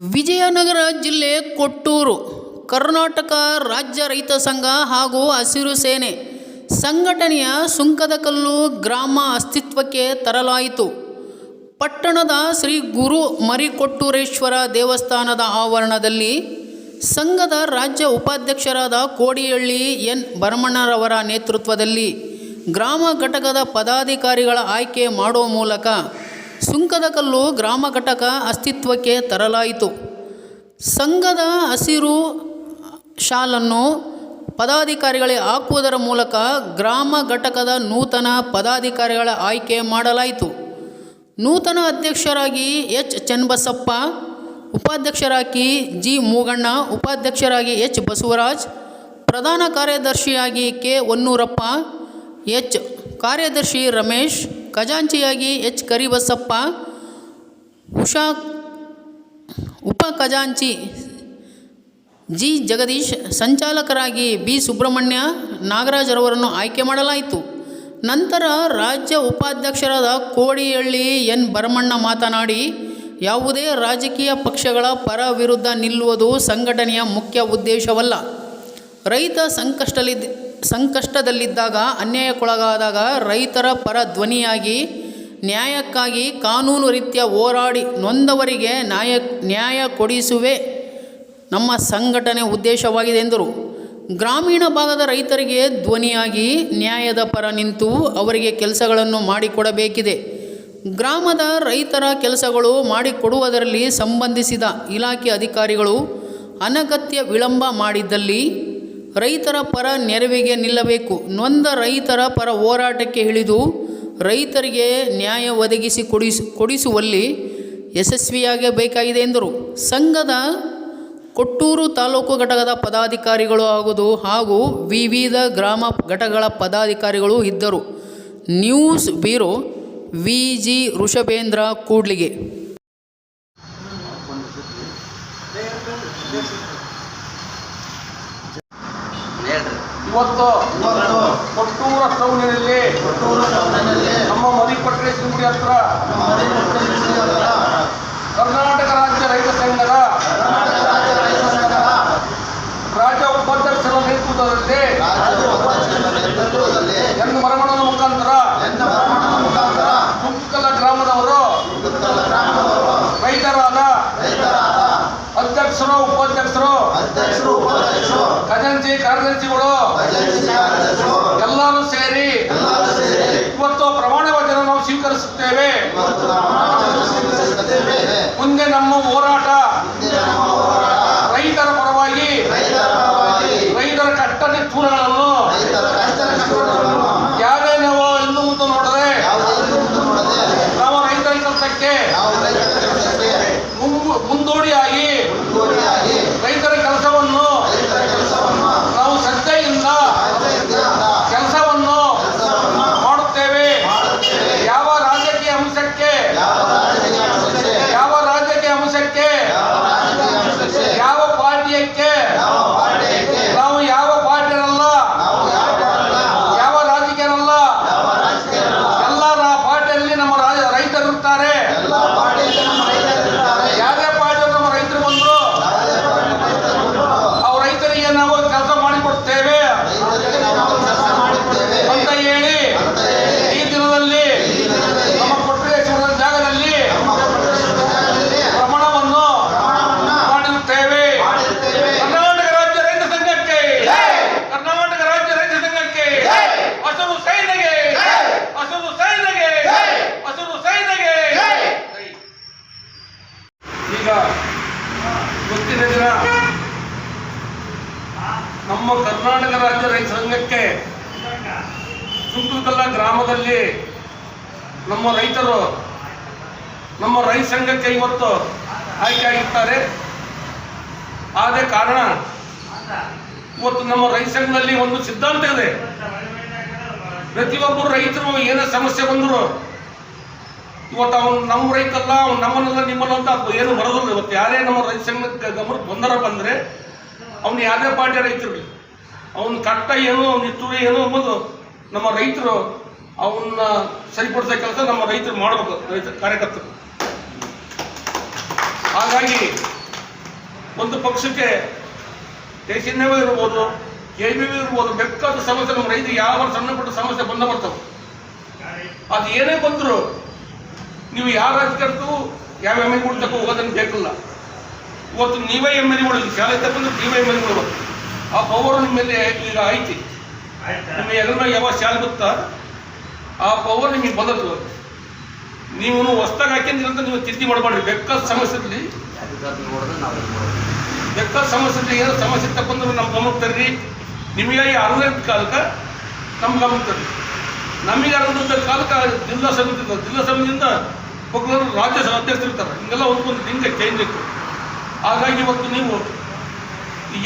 ವಿಜಯನಗರ ಜಿಲ್ಲೆ ಕೊಟ್ಟೂರು, ಕರ್ನಾಟಕ ರಾಜ್ಯ ರೈತ ಸಂಘ ಹಾಗೂ ಹಸಿರು ಸೇನೆ ಸಂಘಟನೆಯ ಸುಂಕದಕಲ್ಲು ಗ್ರಾಮ ಅಸ್ತಿತ್ವಕ್ಕೆ ತರಲಾಯಿತು. ಪಟ್ಟಣದ ಶ್ರೀ ಗುರು ಮರಿಕೊಟ್ಟೂರೇಶ್ವರ ದೇವಸ್ಥಾನದ ಆವರಣದಲ್ಲಿ ಸಂಘದ ರಾಜ್ಯ ಉಪಾಧ್ಯಕ್ಷರಾದ ಕೋಡಿಹಳ್ಳಿ ಎನ್. ಭರಮಣ್ಣರವರ ನೇತೃತ್ವದಲ್ಲಿ ಗ್ರಾಮ ಘಟಕದ ಪದಾಧಿಕಾರಿಗಳ ಆಯ್ಕೆ ಮಾಡುವ ಮೂಲಕ ಸುಂಕದಕಲ್ಲು ಗ್ರಾಮ ಘಟಕ ಅಸ್ತಿತ್ವಕ್ಕೆ ತರಲಾಯಿತು. ಸಂಘದ ಹಸಿರು ಶಾಲನ್ನು ಪದಾಧಿಕಾರಿಗಳಿಗೆ ಹಾಕುವುದರ ಮೂಲಕ ಗ್ರಾಮ ಘಟಕದ ನೂತನ ಪದಾಧಿಕಾರಿಗಳ ಆಯ್ಕೆ ಮಾಡಲಾಯಿತು. ನೂತನ ಅಧ್ಯಕ್ಷರಾಗಿ ಎಚ್. ಚನ್ನಬಸಪ್ಪ, ಉಪಾಧ್ಯಕ್ಷರಾಗಿ ಜಿ. ಮೂಗಣ್ಣ, ಉಪಾಧ್ಯಕ್ಷರಾಗಿ ಎಚ್. ಬಸವರಾಜ್, ಪ್ರಧಾನ ಕಾರ್ಯದರ್ಶಿಯಾಗಿ ಕೆ. ಹೊನ್ನೂರಪ್ಪ ಎಚ್. ಕಾರ್ಯದರ್ಶಿ ರಮೇಶ್ ಖಜಾಂಚಿಯಾಗಿ ಎಚ್ ಕರಿಬಸಪ್ಪ, ಉಷಾ, ಉಪ ಖಜಾಂಚಿ, ಜಿ ಜಗದೀಶ್ ಸಂಚಾಲಕರಾಗಿ ಬಿ ಸುಬ್ರಹ್ಮಣ್ಯ ನಾಗರಾಜರವರನ್ನು ಆಯ್ಕೆ ಮಾಡಲಾಯಿತು. ನಂತರ ರಾಜ್ಯ ಉಪಾಧ್ಯಕ್ಷರಾದ ಕೋಡಿಹಳ್ಳಿ ಎನ್ ಭರಮಣ್ಣ ಮಾತನಾಡಿ, ಯಾವುದೇ ರಾಜಕೀಯ ಪಕ್ಷಗಳ ಪರ ವಿರುದ್ಧ ನಿಲ್ಲುವುದು ಸಂಘಟನೆಯ ಮುಖ್ಯ ಉದ್ದೇಶವಲ್ಲ. ರೈತ ಸಂಕಷ್ಟಲಿದ್ದ ಸಂಕಷ್ಟದಲ್ಲಿದ್ದಾಗ, ಅನ್ಯಾಯಕ್ಕೊಳಗಾದಾಗ ರೈತರ ಪರ ಧ್ವನಿಯಾಗಿ, ನ್ಯಾಯಕ್ಕಾಗಿ ಕಾನೂನು ರೀತಿಯ ಹೋರಾಡಿ ನೊಂದವರಿಗೆ ನ್ಯಾಯ ನ್ಯಾಯ ಕೊಡಿಸುವೆ ನಮ್ಮ ಸಂಘಟನೆ ಉದ್ದೇಶವಾಗಿದೆ ಎಂದರು. ಗ್ರಾಮೀಣ ಭಾಗದ ರೈತರಿಗೆ ಧ್ವನಿಯಾಗಿ ನ್ಯಾಯದ ಪರ ನಿಂತು ಅವರಿಗೆ ಕೆಲಸಗಳನ್ನು ಮಾಡಿಕೊಡಬೇಕಿದೆ. ಗ್ರಾಮದ ರೈತರ ಕೆಲಸಗಳು ಮಾಡಿಕೊಡುವುದರಲ್ಲಿ ಸಂಬಂಧಿಸಿದ ಇಲಾಖೆ ಅಧಿಕಾರಿಗಳು ಅನಗತ್ಯ ವಿಳಂಬ ಮಾಡಿದ್ದಲ್ಲಿ ರೈತರ ಪರ ನೆರವಿಗೆ ನಿಲ್ಲಬೇಕು. ನೊಂದ ರೈತರ ಪರ ಹೋರಾಟಕ್ಕೆ ಇಳಿದು ರೈತರಿಗೆ ನ್ಯಾಯ ಒದಗಿಸಿ ಕೊಡಿಸು, ಕೊಡಿಸುವಲ್ಲಿ ಯಶಸ್ವಿಯಾಗಬೇಕಾಗಿದೆ ಎಂದರು. ಸಂಘದ ಕೊಟ್ಟೂರು ತಾಲೂಕು ಘಟಕದ ಪದಾಧಿಕಾರಿಗಳು ಆಗುವುದು ಹಾಗೂ ವಿವಿಧ ಗ್ರಾಮ ಘಟಕಗಳ ಪದಾಧಿಕಾರಿಗಳು ಇದ್ದರು. News bureau V G Rishabhendra Kudligi. ಇವತ್ತು ಇವತ್ತು ಕೊಟ್ಟೂರ ಟೌನಿನಲ್ಲಿ ನಮ್ಮ ಮರಿಪಟ್ಟಣೇಶ್ವರ ಸಿಂಗುಡಿ ಹತ್ರ ಕರ್ನಾಟಕ ರಾಜ್ಯ ರೈತ ಸಂಘದ ಕರ್ನಾಟಕ ರಾಜ್ಯ ರೈತ ಸಂಘದ ರಾಜ್ಯ ಉಪಾಧ್ಯಕ್ಷರ ನೇತೃತ್ವದಲ್ಲಿ ಎಂದು ಮರಮಣದ ಮುಖಾಂತರ ಎನ್ನ ಭ್ರಮಣದ ಮುಖಾಂತರ ಸುಂಕಲ ಗ್ರಾಮದವರು ಸುತ್ತಲ ಗ್ರಾಮದವರು ರೈತರಾದ ರೈತರಾದ ಅಧ್ಯಕ್ಷರು ಉಪಾಧ್ಯಕ್ಷರು ಅಧ್ಯಕ್ಷರು ಉಪಾಧ್ಯಕ್ಷರು ಖಜಾಂಚಿ ಕಾರ್ಯದರ್ಶಿಗಳು ಏಜೆನ್ಸಿ ಕಾರ್ಯದರ್ಶಿಗಳು ಎಲ್ಲರೂ ಸೇರಿ ಎಲ್ಲರೂ ಸೇರಿ ಇವತ್ತು ಪ್ರಮಾಣ ವಚನ ನಾವು ಸ್ವೀಕರಿಸುತ್ತೇವೆ ಇವತ್ತು ಪ್ರಮಾಣವನ್ನು ಸ್ವೀಕರಿಸುತ್ತೇವೆ ಮುಂದೆ ನಮ್ಮ ಹೋರಾಟ ಮುಂದಿನ ನಮ್ಮ ಹೋರಾಟ ರೈತರ ಪರವಾಗಿ ರೈತರ ಪರವಾಗಿ ರೈತರ ಕಟ್ಟ ನಿಟ್ಟೂರಗಳನ್ನು ರೈತರ ಕಷ್ಟ ನಷ್ಟಗಳನ್ನು ಯಾವುದೇ ನಾವು ಇನ್ನು ಮುಂದೆ ನೋಡದೆ ಯಾವುದೇ ರೀತಿ ನೋಡದೆ ನಾವು ರೈತರ ಕೆಲಸಕ್ಕೆ ನಾವು ರೈತರ ಕೆಲಸಕ್ಕೆ ಮುಂಗು- ಮುಂದೋಡಿಯಾಗಿ ಮುಂದುವರಿಯಾಗಿ ರೈತರ ಕೆಲಸವನ್ನು ರೈತರ ಕೆಲಸವನ್ನು ನಾವು ಶ್ರದ್ಧೆಯಿಂದ ಆಸಕ್ತಿಯಿಂದ ಕೆಲಸವನ್ನು ಕೆಲಸವನ್ನು ಮಾಡುತ್ತೇವೆ ಮಾಡುತ್ತೇವೆ ಯಾವ ರಾಜಕೀಯ ಅಂಶಕ್ಕೆ ಯಾವ ರಾಜಕೀಯ ಅಂಶಕ್ಕೆ ಯಾವ ರಾಜಕೀಯ ಅಂಶಕ್ಕೆ ಯಾವ ರಾಜಕೀಯ ಅಂಶಕ್ಕೆ ಯಾವ ಪಾರ್ಟಿಯಕ್ಕೆ ಯಾವ ಪಾರ್ಟಿಗೆ ನಾವು ಯಾವ ಪಾರ್ಟಿಯರಲ್ಲ ನಾವು ಯಾರಲ್ಲ ಯಾವ ರಾಜಕೀಯರಲ್ಲ ಯಾವ ರಾಜಕೀಯ ಎಲ್ಲ ರಾ- ಪಾರ್ಟಿಯಲ್ಲಿ ನಮ್ಮ ರಾಜ ರೈತರು ಇರ್ತಾರೆ ಎಲ್ಲ ಪಾರ್ಟಿಗೆ ನಮ್ಮ ರೈತರಿರ್ತಾರೆ ಯಾವುದೇ ಪಾರ್ಟಿ ನಮ್ಮ ರೈತರು ಬಂದ್ರು ಯಾವುದೇ ಪಾರ್ಟಿ ರೈತರು ಅವ್ರ ರೈತರಿಗೆ ನಾವು ಕೆಲಸ ಮಾಡಿಕೊಡ್ತೇವೆ ರೈತರಿಗೆ ನಾವು ಕೆಲಸ ಮಾಡುತ್ತೇವೆ ಅಂತ ಹೇಳಿ ಅಂತ ಹೇಳಿ ಈ ದಿನದಲ್ಲಿ ಈ ದಿನದಲ್ಲಿ ನಮ್ಮ ಕೊಟ್ಟರೇಶ್ವರದ ಜಾಗದಲ್ಲಿ ನಮ್ಮ ಪ್ರದೇಶದಲ್ಲಿ ಪ್ರಮಾಣವನ್ನು ಪ್ರಮಾಣವನ್ನ ಮಾಡಿರುತ್ತೇವೆ ಮಾಡಿರುತ್ತೇವೆ ಕರ್ನಾಟಕ ರಾಜ್ಯ ರೈತ ಸಂಘಕ್ಕೆ ಕರ್ನಾಟಕ ರಾಜ್ಯ ರೈತ ಸಂಘಕ್ಕೆ ಹಸಿರು ಸೈನಿಗೆ ಹಸಿರು ಸೈನಿಗೆ ಹಸಿರು ಸೈನಿಗೆ ಈಗ ಗೊತ್ತಿನ ದಿನ ನಮ್ಮ ಕರ್ನಾಟಕ ರಾಜ್ಯ ರೈತ ಸಂಘಕ್ಕೆ ಸುಂಕುತಲ್ಲ ಗ್ರಾಮದಲ್ಲಿ ನಮ್ಮ ರೈತರು, ನಮ್ಮ ರೈತ ಸಂಘಕ್ಕೆ ಇವತ್ತು ಆಯ್ಕೆ ಆಗಿರ್ತಾರೆ ಆದ ಕಾರಣ ಇವತ್ತು ನಮ್ಮ ರೈತ ಸಂಘದಲ್ಲಿ ಒಂದು ಸಿದ್ಧಾಂತ ಇದೆ. ಪ್ರತಿಯೊಬ್ಬರು ರೈತರು ಏನೇ ಸಮಸ್ಯೆ ಬಂದರು ಇವತ್ತು ಅವನು ನಮ್ಮ ರೈತಲ್ಲ, ಅವ್ನು ನಮ್ಮನ್ನೆಲ್ಲ ನಿಮ್ಮಲ್ಲ ಅಂತ ಏನು ಬರೋದಿಲ್ಲ. ಇವತ್ತು ಯಾರೇ ನಮ್ಮ ರೈತ ಸಂಘಕ್ಕೆ ಗಮನಕ್ಕೆ ಬಂದರ ಬಂದರೆ ಅವ್ನು ಯಾವುದೇ ಪಾರ್ಟಿ ರೈತರು ಅವನ ಕಟ್ಟ ಏನು, ಅವನ ಇತ್ತು ಏನು ಅನ್ನೋದು ನಮ್ಮ ರೈತರು ಅವನ್ನ ಸರಿಪಡಿಸೋ ಕೆಲಸ ನಮ್ಮ ರೈತರು ಮಾಡಬೇಕು, ರೈತ ಕಾರ್ಯಕರ್ತರು. ಹಾಗಾಗಿ ಒಂದು ಪಕ್ಷಕ್ಕೆ ದೇಶಿನ್ಯವೇ ಇರ್ಬೋದು ಕೆ ಬಿ ಇರ್ಬೋದು ಬೆಕ್ಕಾದ ಸಮಸ್ಯೆ ನಮ್ಮ ರೈತ ಯಾವ ಸಣ್ಣ ಪುಟ್ಟ ಸಮಸ್ಯೆ ಬಂದ ಬರ್ತವೆ. ಅದು ಏನೇ ಬಂದರೂ ನೀವು ಯಾರ ರಾಜಕಾರಣಕ್ಕೂ ಯಾವ ಎಂ ಎಲ್ ಹೋಗೋದನ್ನು ಬೇಕಲ್ಲ. ಇವತ್ತು ನೀವೇ ಎಂ ಎಲ್ಗಳು, ಶಾಲೆ ತಗೊಂಡು ನೀವೇ ಎಂ ಎಲ್ ಆ ಪವರ್ ನಿಮ್ಮ ಮೇಲೆ ಈಗ ಐತಿ ನಿಮ್ಮ ಎಲ್ಲರೂ ಯಾವ ಶಾಲೆ ಗೊತ್ತಾ ಆ ಪವರ್ ನಿಮಗೆ ಬಂದದ್ದು. ನೀವು ಹೊಸ್ದಾಗ ಹಾಕಿದ್ರೆ ಅಂತ ನೀವು ತಿದ್ದಿ ಮಾಡಬೇಡ್ರಿ ಬೆಕ್ಕ ಸಮಸ್ಯೆಲಿ ಬೆಕ್ಕ ಬೇಕಾದ ಸಮಸ್ಯೆ ಏನೋ ಸಮಸ್ಯೆ ತಗೊಂಡ್ರೆ ನಮ್ಮ ಗಮನಕ್ಕೆ ತರ್ರಿ. ನಿಮಗಾಗಿ ಅರವೈ ಕಾಲಕ್ಕೆ ನಮ್ಮ ಗಮನಕ್ಕೆ ತರ್ರಿ. ನಮಗೆ ಅರವತ್ತ ಕಾಲಕ್ಕೆ ಜಿಲ್ಲಾ ಸಮಿತಿ. ಜಿಲ್ಲಾ ಸಮಿತಿಯಿಂದ ಒಬ್ಬರು ರಾಜ್ಯ ಅಧ್ಯಕ್ಷರು ಇರ್ತಾರೆ ಹಿಂಗೆಲ್ಲ ಒಂದು ಲಿಂಗ ಚೇಂಜ್ ಇತ್ತು ಹಾಗಾಗಿ ಇವತ್ತು ನೀವು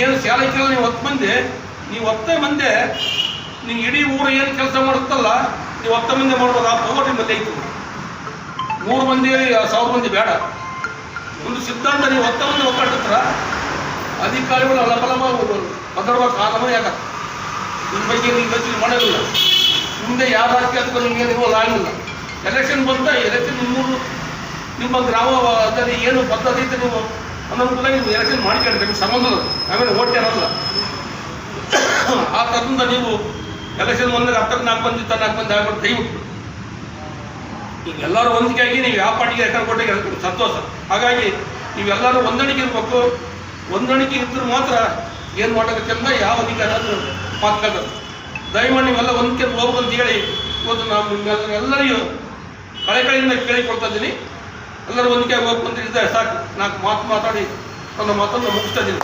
ಏನು ಕೇಳ ನೀವು ಹೊತ್ತು ಮಂದಿ, ನೀವು ಹೊತ್ತ ಮಂದೆ ನೀವು ಇಡೀ ಊರು ಏನು ಕೆಲಸ ಮಾಡುತ್ತಲ್ಲ, ನೀವು ಹೊತ್ತ ಮಂದಿ ಮಾಡ್ಬೋದು, ಆ ಪವರ್ ನಿಮ್ಮಲ್ಲಿ ಐತಿ ಮೂರು ಮಂದಿ ಸಾವಿರ ಮಂದಿ ಬೇಡ. ಒಂದು ಸಿದ್ಧಾಂತ, ನೀವು ಹೊತ್ತ ಮಂದಿ ಒಕ್ಕಟ್ಟಿರ್ತಾರ ಅಧಿಕಾರಿಗಳು ಅಲಬಲಮ ಭದ್ರವ ಕಾಲಮ ಯಾಕೆ ನಿಮ್ಮ ಬಗ್ಗೆ ನೀವು ಯೋಚನೆ ಮಾಡೋದಿಲ್ಲ ಮುಂದೆ ಯಾವ ರಾಜಕೀಯಕ್ಕೂ ನಿಮಗೆ ನೀವು ಆಗಿಲ್ಲ ಎಲೆಕ್ಷನ್ ಬಂತ ಎಲೆಕ್ಷನ್ ನಿಮ್ಮೂರು ನಿಮ್ಮ ಗ್ರಾಮದಲ್ಲಿ ಏನು ಪದ್ಧತಿ ಐತೆ ನೀವು? ಅನ್ನೋದನ್ನ ನೀವು ಎಲೆಕ್ಷನ್ ಮಾಡ್ಕೊಂಡ್ರೆ ನಿಮ್ಗೆ ಸಂಬಂಧ. ಆಮೇಲೆ ಓಟ್ ಏನಲ್ಲ ಆ ತರದಿಂದ ನೀವು ಎಲೆಕ್ಷನ್ ಬಂದಾಗ ಹತ್ತಕ್ಕೆ ನಾಲ್ಕು ಮಂದಿ ತನ್ನ ನಾಲ್ಕು ಮಂದಿ ಆಗ್ಬಿಟ್ಟು ಬಿಟ್ಟು ಈಗ ಎಲ್ಲರೂ ಹೊಂದಿಕೆ ಆಗಿ ನೀವು ಯಾವ ಪಾರ್ಟಿಗೆ ರೆಕಾರ್ಡ್ ಕೊಟ್ಟಿಗೆ ಸಂತೋಷ. ಹಾಗಾಗಿ ನೀವೆಲ್ಲರೂ ಹೊಂದಾಣಿಕೆ ಇರಬೇಕು. ಹೊಂದಾಣಿಕೆ ಇದ್ರೆ ಮಾತ್ರ ಏನು ಚಂದ ಯಾವ ಅಧಿಕಾರ ಆದರೂ ಮಾತಾಡೋದು ದಯಮಾಡಿ ನೀವೆಲ್ಲ ಹೊಂದಿಕೆ ಹೋಗ್ಬಂತ ಹೇಳಿ ಇವತ್ತು ನಾವು ನಿಮ್ಮೆಲ್ಲ ಎಲ್ಲರಿಗೂ ಕಳೆ ಕಳೆಯಿಂದ ಕೇಳಿಕೊಳ್ತಾ ಇದ್ದೀನಿ. ಎಲ್ಲರೂ ಅಂತ ಇದ್ದರೆ ಸಾಕು. ನಾಲ್ಕು ಮಾತು ಮಾತಾಡಿ ನನ್ನ ಮಾತನ್ನು ಮುಗಿಸ್ತಾ ಇದ್ದೀನಿ